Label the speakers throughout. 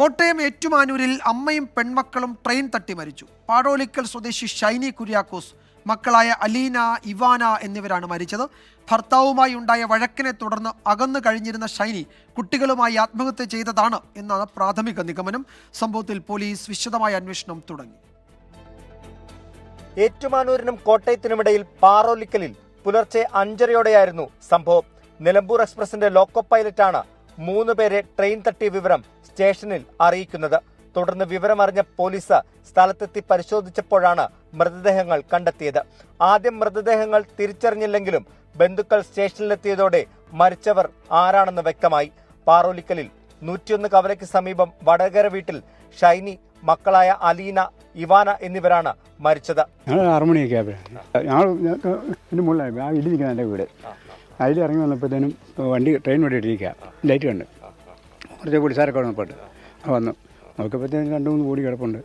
Speaker 1: കോട്ടയം ഏറ്റുമാനൂരിൽ അമ്മയും പെൺമക്കളും ട്രെയിൻ തട്ടി മരിച്ചു. പാടോളിക്കൽ സ്വദേശി ഷൈനി കുര്യാക്കോസ് മക്കളായ അലീന ഇവാന എന്നിവരാണ് മരിച്ചത്. ഭർത്താവുമായി ഉണ്ടായ വഴക്കിനെ തുടർന്ന് അകന്നു കഴിഞ്ഞിരുന്ന ഷൈനി കുട്ടികളുമായി ആത്മഹത്യ ചെയ്തതാണ് എന്നാണ് പ്രാഥമിക നിഗമനം. സംഭവത്തിൽ പോലീസ് വിശദമായ അന്വേഷണം തുടങ്ങി.
Speaker 2: ഏറ്റുമാനൂരിനും കോട്ടയത്തിനുമിടയിൽ പാറോലിക്കലിൽ പുലർച്ചെ അഞ്ചരയോടെയായിരുന്നു സംഭവം. നിലമ്പൂർ എക്സ്പ്രസിന്റെ ലോക്കോ പൈലറ്റാണ് മൂന്ന് പേരെ ട്രെയിൻ തട്ടിയ വിവരം സ്റ്റേഷനിൽ അറിയിക്കുന്നത്. തുടർന്ന് വിവരമറിഞ്ഞ പോലീസ് സ്ഥലത്തെത്തി പരിശോധിച്ചപ്പോഴാണ് മൃതദേഹങ്ങൾ കണ്ടെത്തിയത്. ആദ്യം മൃതദേഹങ്ങൾ തിരിച്ചറിഞ്ഞില്ലെങ്കിലും ബന്ധുക്കൾ സ്റ്റേഷനിലെത്തിയതോടെ മരിച്ചവർ ആരാണെന്ന് വ്യക്തമായി. പാറോലിക്കലിൽ നൂറ്റിയൊന്ന് കവലയ്ക്ക് സമീപം വടകര വീട്ടിൽ ഷൈനി മക്കളായ അലീന ഇവാന എന്നിവരാണ് മരിച്ചത്.
Speaker 3: ഞങ്ങൾ ഞങ്ങൾ എന്റെ മുകളിലായി ആ ഇടി നിൽക്കുന്ന എന്റെ വീട്. അതിൽ ഇറങ്ങി വന്നപ്പോഴത്തേനും വണ്ടി ട്രെയിൻ വണ്ടി ഇട്ടിരിക്കുക. ലൈറ്റ് കണ്ട്. കുറച്ച് പോലീസുകാരൊക്കെ വന്നപ്പോട്ട് വന്നു. നോക്കിയപ്പോഴത്തേനും രണ്ട് മൂന്ന് കൂടി കിടപ്പുണ്ട്.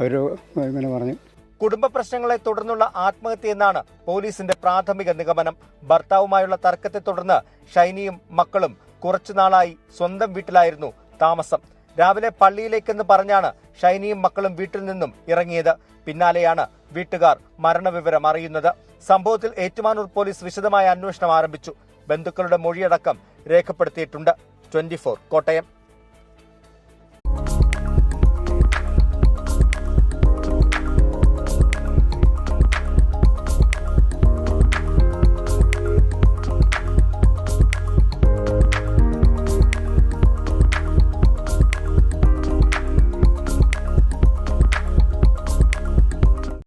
Speaker 3: അവർ ഇങ്ങനെ പറഞ്ഞു.
Speaker 2: കുടുംബ പ്രശ്നങ്ങളെ തുടർന്നുള്ള ആത്മഹത്യ എന്നാണ് പോലീസിന്റെ പ്രാഥമിക നിഗമനം. ഭർത്താവുമായുള്ള തർക്കത്തെ തുടർന്ന് ഷൈനിയും മക്കളും കുറച്ചുനാളായി സ്വന്തം വീട്ടിലായിരുന്നു താമസം. രാവിലെ പള്ളിയിലേക്കെന്ന് പറഞ്ഞാണ് ഷൈനിയും മക്കളും വീട്ടിൽ നിന്നും ഇറങ്ങിയത്. പിന്നാലെയാണ് വീട്ടുകാർ മരണവിവരം അറിയുന്നത്. സംഭവത്തിൽ ഏറ്റുമാനൂർ പോലീസ് വിശദമായ അന്വേഷണം ആരംഭിച്ചു. ബന്ധുക്കളുടെ മൊഴിയടക്കം രേഖപ്പെടുത്തിയിട്ടുണ്ട്. ട്വന്റി കോട്ടയം.